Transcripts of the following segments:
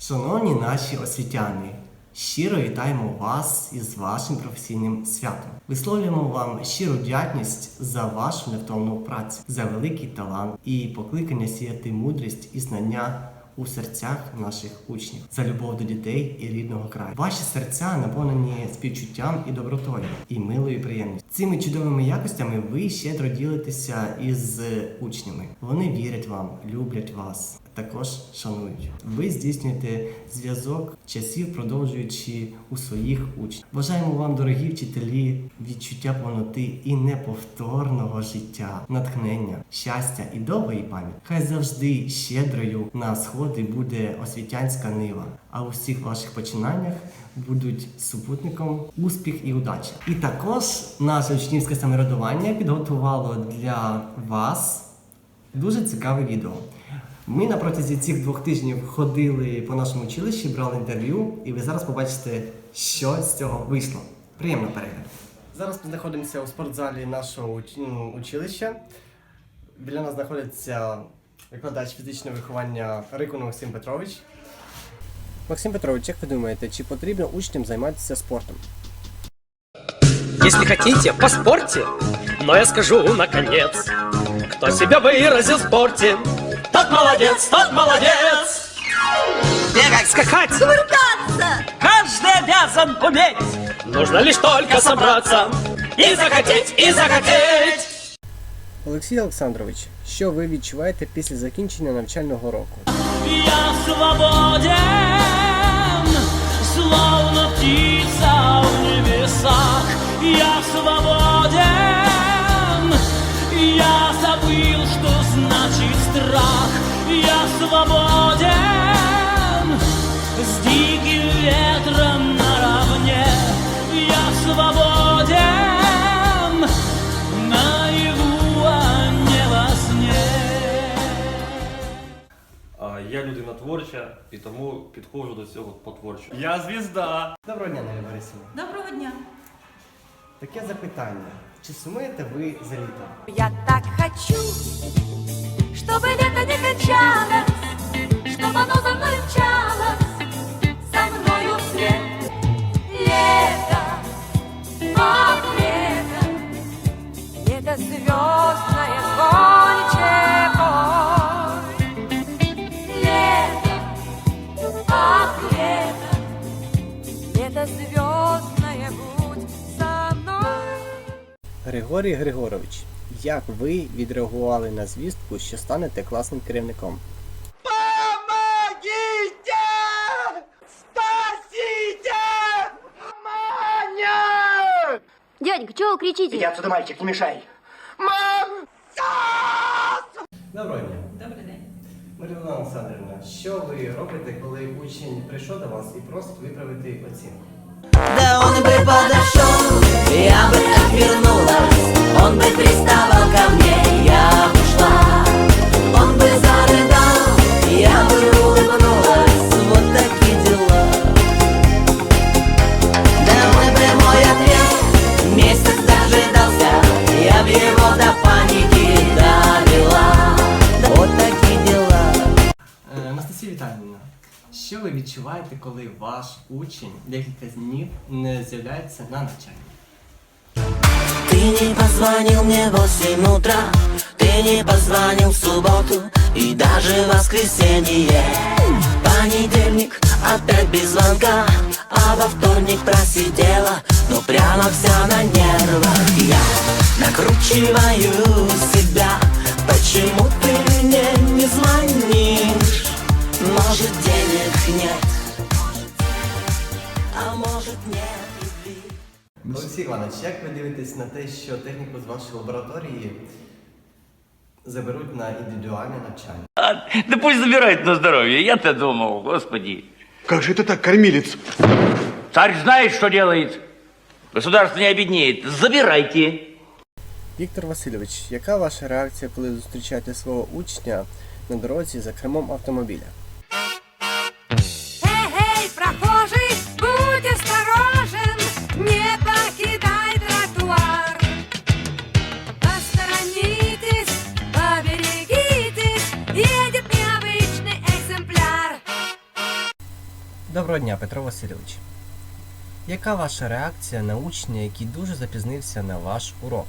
Шановні наші освітяни, щиро вітаємо вас із вашим професійним святом. Висловлюємо вам щиру вдячність за вашу невтомну працю, за великий талант і покликання сіяти мудрість і знання у серцях наших учнів, за любов до дітей і рідного краю. Ваші серця наповнені співчуттям і добротою, і милою приємністю. Цими чудовими якостями ви щедро ділитеся із учнями. Вони вірять вам, люблять вас також шанують. Ви здійснюєте зв'язок часів, продовжуючи у своїх учнів. Бажаємо вам, дорогі вчителі, відчуття повноти і неповторного життя, натхнення, щастя і довгої пам'яті. Хай завжди щедрою на сходи буде освітянська нива, а у всіх ваших починаннях будуть супутником успіх і удача. І також наше учнівське самоврядування підготувало для вас Дуже цікаве відео. Ми на протязі цих двох тижнів ходили по нашому училищі, брали інтерв'ю, і ви зараз побачите, що з цього вийшло. Приємно перегляд. Зараз ми знаходимося у спортзалі нашого ну, училища. Біля нас знаходиться викладач фізичного виховання Рикун Максим Петрович. Максим Петрович, як ви думаєте, чи потрібно учням займатися спортом? Если хотите, поспорьте, но я скажу наконец, кто себя выразил в спорте, тот молодец, тот молодец. Бегать, скакать, каждый обязан уметь, нужно лишь только собраться и захотеть, и захотеть. Олексій Олександрович, що ви відчуваєте після закінчення навчального року? Я свободен, словно птица в небесах. Я свободен, я забыл, что значит страх. Я свободен, Я людина творча і тому підходжу до цього потворчо. Я звізда. Доброго дня, Неля Борисівна. Доброго дня. Таке запитання. Чи сумуєте ви за літом? Я так хочу, чтобы лето не кончалось, чтобы оно за мной Григорій Григорович, як ви відреагували на звістку, що станете класним керівником? Дяденька, чего вы кричите? Иди отсюда, мальчик, не мешай. Доброго дня. Добрий день. Марина Олександрівна, що ви робите, коли учень прийшов до вас і просить виправити оцінку? Да он бы подошел, я бы отвернулась Он бы приставал ко мне, я бы шла Он бы зарыдал, я бы улыбнулась Вот такие дела Да мой бы мой ответ Месяц дожидался Я б его до паники довела Вот такие дела Е, Анастасія Віталіївна, що ви відчуваєте, коли ваш учень декілька днів не з'являється на навчанні? Ты не позвонил мне в 8 утра Ты не позвонил в субботу И даже в воскресенье. Понедельник опять без звонка А во вторник просидела Ну прямо вся на нервах. Я накручиваю себя Почему Олексій Іванович, як ви дивитесь на те, що техніку з вашої лабораторії заберуть на індивідуальне навчання? Да пусть забирают на здоровье. Я-то думал, господи. Как же это так, кормилец? Царь знает, что делает. Государство не обеднеет. Забирайте. Віктор Васильович, яка ваша реакція, коли зустрічаєте свого учня на дорозі за кермом автомобіля? Доброго дня, Петро Васильович. Яка ваша реакція на учня, який дуже запізнився на ваш урок?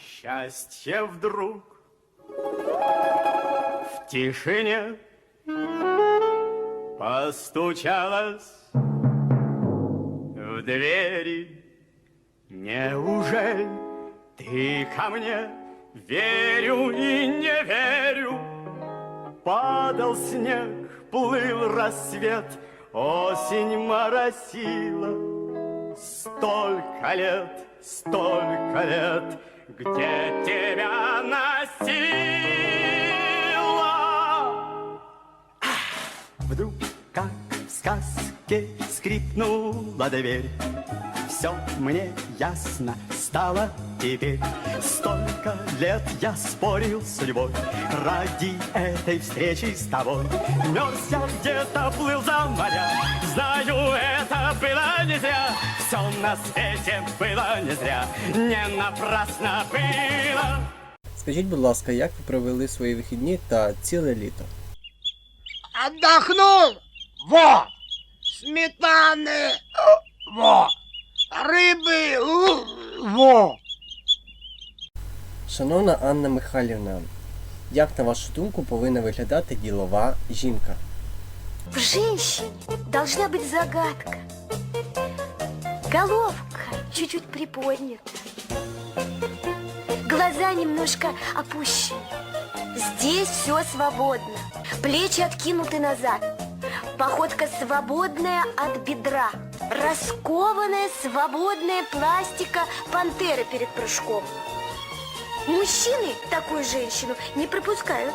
Счастье вдруг в тишине постучалось в двери. Неужели ты ко мне? Верю и не верю. Падал снег, плыл рассвет, осень моросила. Столько лет, столько лет, где тебя носила. Вдруг, как в сказке, скрипнула дверь. Все мне ясно стало теперь. Столько лет я спорил с любовь ради этой встречи с тобой. Мерз я где-то, плыл за моря. Знаю, это было не зря. Все на свете было не зря. Не напрасно было. Скажіть, будь ласка, як ви провели свої вихідні та ціле літо? Отдохнул! Во! Сметаны! Во! Рыбы! у, Во! Шановна Анна Михайлівна, як на вашу думку повинна виглядати ділова жінка? В женщине должна быть загадка. Головка чуть-чуть приподнята. Глаза немножко опущены. Здесь все свободно. Плечи откинуты назад. Походка свободная от бедра. Раскованная свободная пластика пантеры перед прыжком. Мужчины такую женщину не пропускают.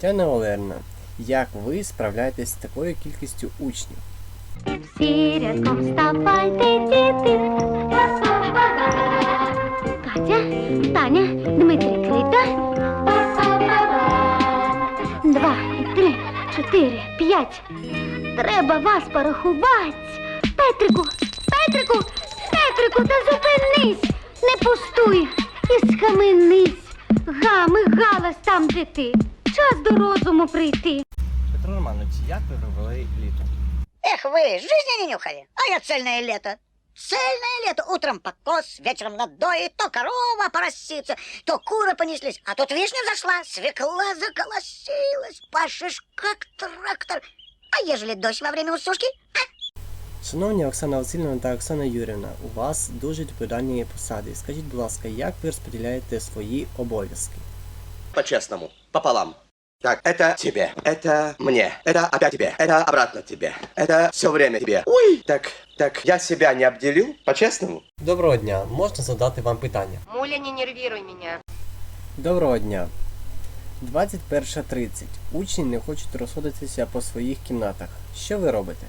Тетяна Олегівна, як ви справляєтесь з такою кількістю учнів? Все рядком вставайте, дети. Катя, Таня, чотири, п'ять. Треба вас порахувати. Петрику, Петрику, Петрику, та зупинись. Не пустуй і схаменись. Гами, галас там, де ти. Час до розуму прийти. Петро Романович, як ви провели літо? Эх вы, жизни не нюхали, а я цельное лето. Цельное лето. Утром покос, вечером надоит, то корова поросится, то куры понеслись. А тут вишня зашла, свекла заколосилась, пашешь как трактор. А ежели дождь во время усушки? Шановні Оксана Васильівна та Оксана Юрівна, у вас дуже відповідальні посади. Скажіть, будь ласка, як ви розподіляєте свої обов'язки? По-честному, пополам. Так, это тебе, это мне, это опять тебе, это обратно тебе, это все время тебе. Ой, так, так, я себя не обделил, по-честному? Доброго дня, можна задати вам питання? Муля, не нервируй меня. Доброго дня. 21.30. Учні не хочуть розходитися по своїх кімнатах. Що ви робите?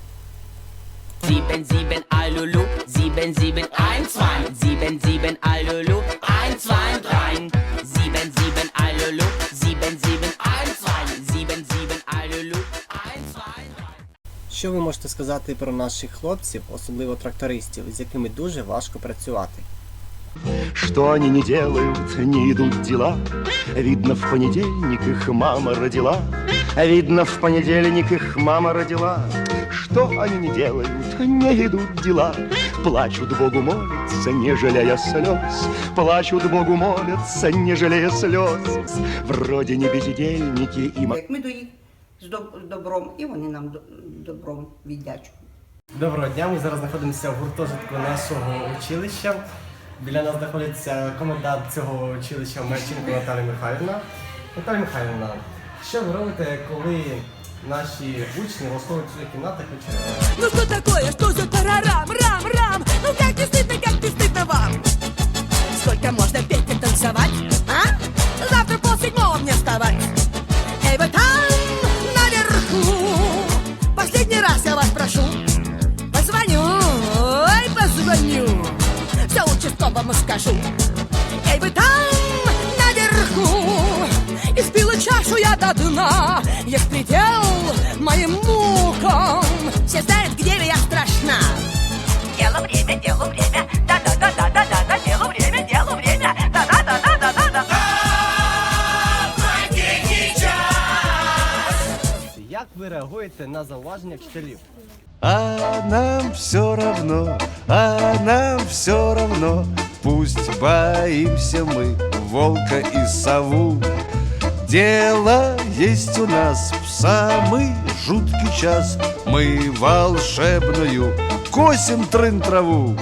Sieben, sieben, Alulu, sieben, sieben, ein, zwei, sieben, sieben, Alulu, ein, zwei, drei, sieben, sieben, Alulu, sieben, sieben, Що ви можете сказати про наших хлопців, особливо трактористів, з якими дуже важко працювати? Что они не делают, не идут дела. Видно, в понедельник их мама родила. Видно, в понедельник их мама родила. Что они не делают, не идут дела. Плачут Богу молятся, не жалея слез. Плачут Богу молятся, не жалея слез. Вроде не бездельники и ма- Як ми до їх з добром, і вони нам добром віддячують. Доброго дня, ми зараз знаходимося в гуртожитку нашого училища. Біля нас знаходиться комендант цього училища Мерченко Наталія Михайлівна. Наталія Михайлівна, що ви робите, коли наші учні влаштовують в своїх кімнатах вечерю? Ну что такое, что за тарарам, рам, рам? Ну как не стыдно, как не стыдно вам? Сколько можно петь и танцевать, а? Завтра пол седьмого мне вставать. Дна Есть предел моим мукам. Все знают, где я страшна. Дело время, дело время. Да-да-да-да-да-да Дело время, дело время. Да-да-да-да-да-да Як ви реагуєте на зауваження вчителів? А нам все равно, а нам все равно. Пусть боимся мы волка и сову Дело есть у нас в самый жуткий час Мы волшебную косим трын траву